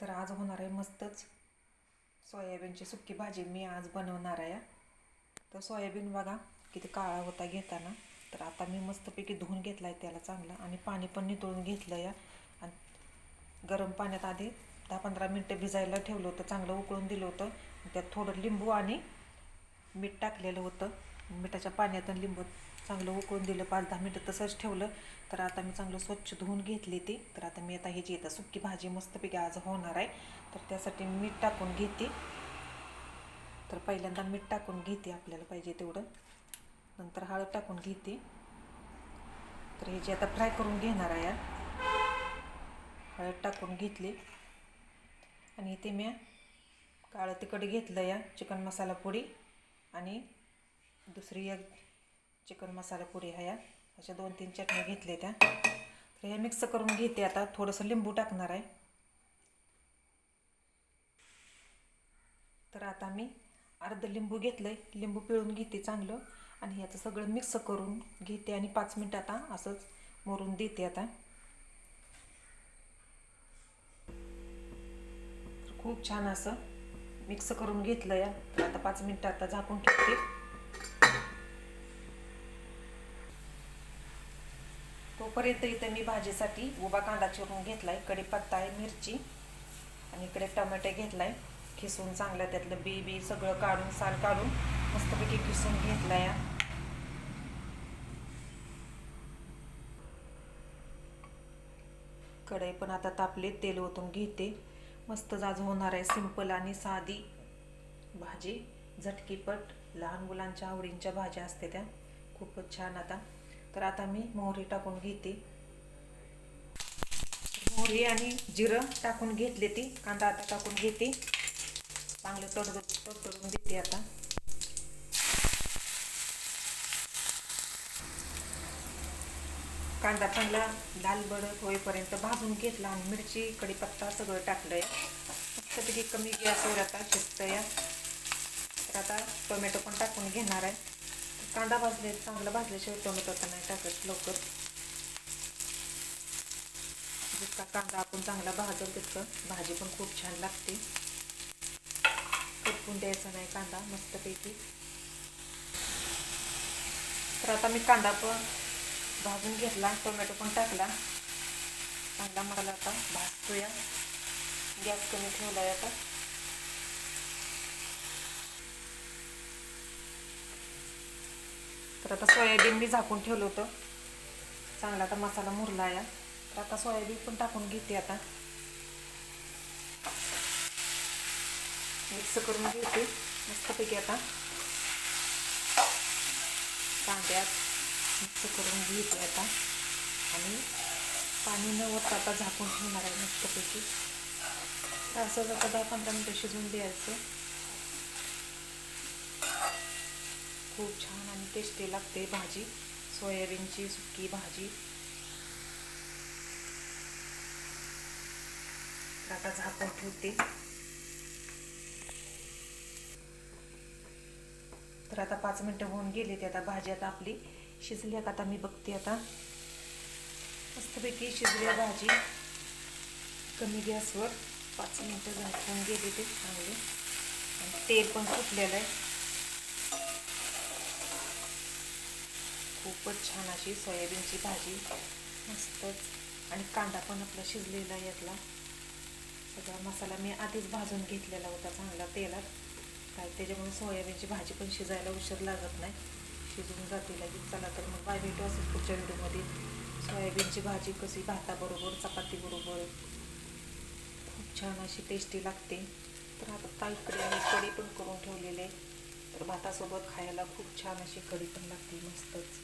तर आज होणार आहे मस्तच. सोयाबीनची सुक्की भाजी मी आज बनवणार आहे. तर सोयाबीन बघा किती काळा होता घेताना. तर आता मी मस्तपैकी धुवून घेतला आहे त्याला चांगला आणि पाणी पण नितळून घेतलं या आणि गरम पाण्यात आधी दहा पंधरा मिनटं भिजायला ठेवलं होतं चांगलं उकळून दिलं होतं. त्यात थोडं लिंबू आणि मीठ टाकलेलं होतं. मिठाच्या पाण्यात लिंबू चांगलं उकळून दिलं पाच दहा मिनटं तसंच ठेवलं. तर आता मी चांगलं स्वच्छ धुवून घेतली ती. तर आता मी आता ह्याची आता सुकी भाजी मस्तपैकी आज होणार आहे. तर त्यासाठी मीठ टाकून घेते. तर पहिल्यांदा मीठ टाकून घेते आपल्याला पाहिजे तेवढं. नंतर हळद टाकून घेते. तर ह्याची आता फ्राय करून घेणार आहे हळद टाकून घेतली. आणि इथे मी काळं तिखट घेतलं या चिकन मसाला पुडी आणि दुसरी एक चिकन मसाला पोडी ह्या अशा दोन तीन चटण्या घेतल्या त्या. तर हे मिक्स करून घेते आता थोडंसं लिंबू टाकणार आहे. तर आता मी अर्धं लिंबू घेतलं आहे लिंबू पिळून घेते चांगलं. आणि ह्याचं सगळं मिक्स करून घेते आणि पाच मिनटं आता असंच मोरून देते आता. खूप छान असं मिक्स करून घेतलं या आता पाच मिनटं आता झाकून ठेवते. तोपर्यंत इथं मी भाजीसाठी उभा कांदा चिरून घेतलाय कढीपत्ता आहे मिरची आणि इकडे टमाटे घेतलाय खिसून चांगलं त्यातलं बी बी सगळं काढून साल काढून मस्तपैकी खिसून घेतला या कढई पण आता तापले तेल ओतून घेते. मस्त जाज होणार आहे सिंपल आणि साधी भाजी. झटकीपट लहान मुलांच्या आवडींच्या भाज्या असते त्या. खूपच छान आता. तर आता मी मोहरी टाकून घेते. मोहरी आणि जिरं टाकून घेतले ती कांदा आता टाकून घेते. चांगलं तडतड तडतडून देते आता. कांदा चांगला लाल बडक होईपर्यंत भाजून घेतला आणि मिरची कढीपत्ता सगळं टाकलं आहे मस्तपैकी कमी गॅसवर आता शिजतं या तर आता टोमॅटो पण टाकून घेणार आहे. कांदा भाजले चांगला भाजल्याशिवाय टोमॅटो तर नाही टाकत. लवकर. जितका कांदा आपण चांगला भाजल तितकं भाजी पण खूप छान लागते. करपून द्यायचा नाही कांदा मस्तपैकी. तर आता मी कांदा पण भाजून घेतला टोमॅटो पण टाकला. कांदा मला आता भाजतोया. गॅस कमी ठेवला आहे आता. तर आता सोयाबीन मी झाकून ठेवलं होतं. चांगला आता मसाला मुरला या तर आता सोयाबीन पण टाकून घेते आता. मिक्स करून घेते. मस्तपैकी आता. कांद्यात मिक्स करून घेते आता. आणि पाणी न वरता आता झाकून ठेवणार आहे मस्तपैकी. असं आता दहा पंधरा मिनटं शिजवून द्यायचं. खूप छान आणि टेस्टी लागते भाजी. सोयाबीनची सुकी भाजी. आता झाकून ठेवते. तर आता पाच मिनटं होऊन गेली ते आता भाजी आता आपली शिजली. आता मी बघते आता. मस्तपैकी शिजली भाजी. कमी गॅसवर पाच मिनटं झाकून गेली ते चांगले. आणि तेल पण सुटलेलं आहे. खूपच छान अशी सोयाबीनची भाजी. मस्तच. आणि कांदा पण आपला शिजलेला यातला. सगळा मसाला मी आधीच भाजून घेतलेला होता चांगला तेलात. काय त्याच्यामुळे सोयाबीनची भाजी पण शिजायला उशीर लागत नाही. शिजून जाते लगेच. चला तर मग बाय भेटू असेल पुढच्या व्हिडिओमध्ये. सोयाबीनची भाजी कशी भाताबरोबर चपातीबरोबर. खूप छान अशी टेस्टी लागते. तर आता ताईकडे मी कढी पण करून ठेवलेले तर भातासोबत खायला खूप छान अशी कढी पण लागते मस्तच.